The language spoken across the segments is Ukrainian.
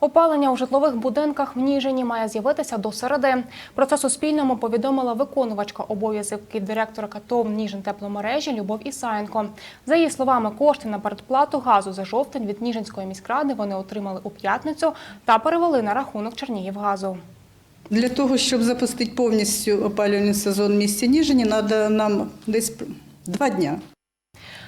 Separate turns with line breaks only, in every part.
Опалення у житлових будинках в Ніжині має з'явитися до середи. Про це Суспільному повідомила виконувачка обов'язків директора КТОВ Ніжин тепломережі Любов Ісаєнко. За її словами, кошти на передплату газу за жовтень від Ніжинської міськради вони отримали у п'ятницю та перевели на рахунок Чернігівгазу.
Для того, щоб запустити повністю опалювальний сезон в місті Ніжині, треба нам десь два дня.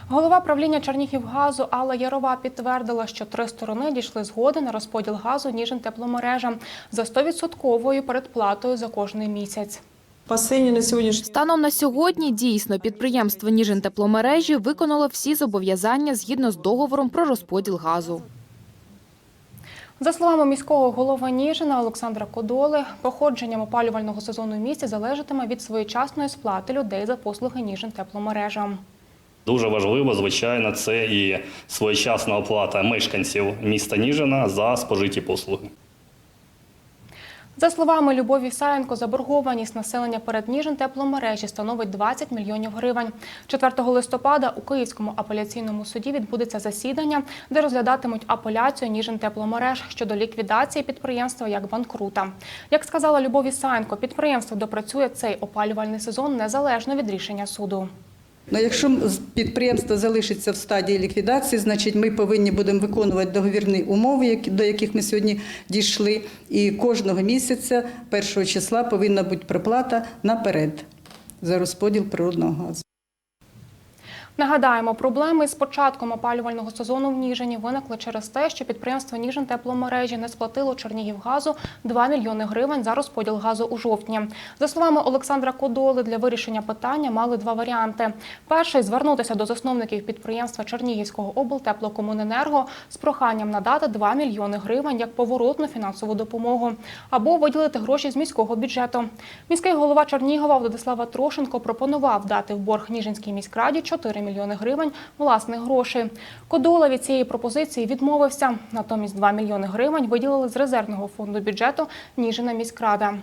Голова правління Чернігівгазу Алла Ярова підтвердила, що три сторони дійшли згоди на розподіл газу Ніжин тепломережа за 100% передплатою за кожний місяць.
Басейні на сьогоднішній
Станом на сьогодні дійсно підприємство Ніжин тепломережі виконало всі зобов'язання згідно з договором про розподіл газу.
За словами міського голови Ніжина Олександра Кодоли, походженням опалювального сезону в місті залежатиме від своєчасної сплати людей за послуги Ніжин тепломережам.
Дуже важливо, звичайно, це і своєчасна оплата мешканців міста Ніжина за спожиті послуги.
За словами Любові Саєнко, заборгованість населення перед Ніжин тепломережі становить 20 мільйонів гривень. 4 листопада у Київському апеляційному суді відбудеться засідання, де розглядатимуть апеляцію Ніжин тепломереж щодо ліквідації підприємства як банкрута. Як сказала Любові Саєнко, підприємство допрацює цей опалювальний сезон незалежно від рішення суду.
Ну, якщо підприємство залишиться в стадії ліквідації, значить ми повинні будемо виконувати договірні умови, до яких ми сьогодні дійшли. І кожного місяця, першого числа, повинна бути проплата наперед за розподіл природного газу.
Нагадаємо, проблеми з початком опалювального сезону в Ніжині виникли через те, що підприємство Ніжин тепломережі не сплатило Чернігівгазу 2 мільйони гривень за розподіл газу у жовтні. За словами Олександра Кодоли, для вирішення питання мали два варіанти: перший звернутися до засновників підприємства Чернігівського облтеплокомуненерго з проханням надати 2 мільйони гривень як поворотну фінансову допомогу, або виділити гроші з міського бюджету. Міський голова Чернігова Владислава Трошенко пропонував дати в борг Ніжинській міськраді 4 мільйони гривень власних грошей. Кодола від цієї пропозиції відмовився. Натомість 2 мільйони гривень виділили з резервного фонду бюджету Ніжина міськрада.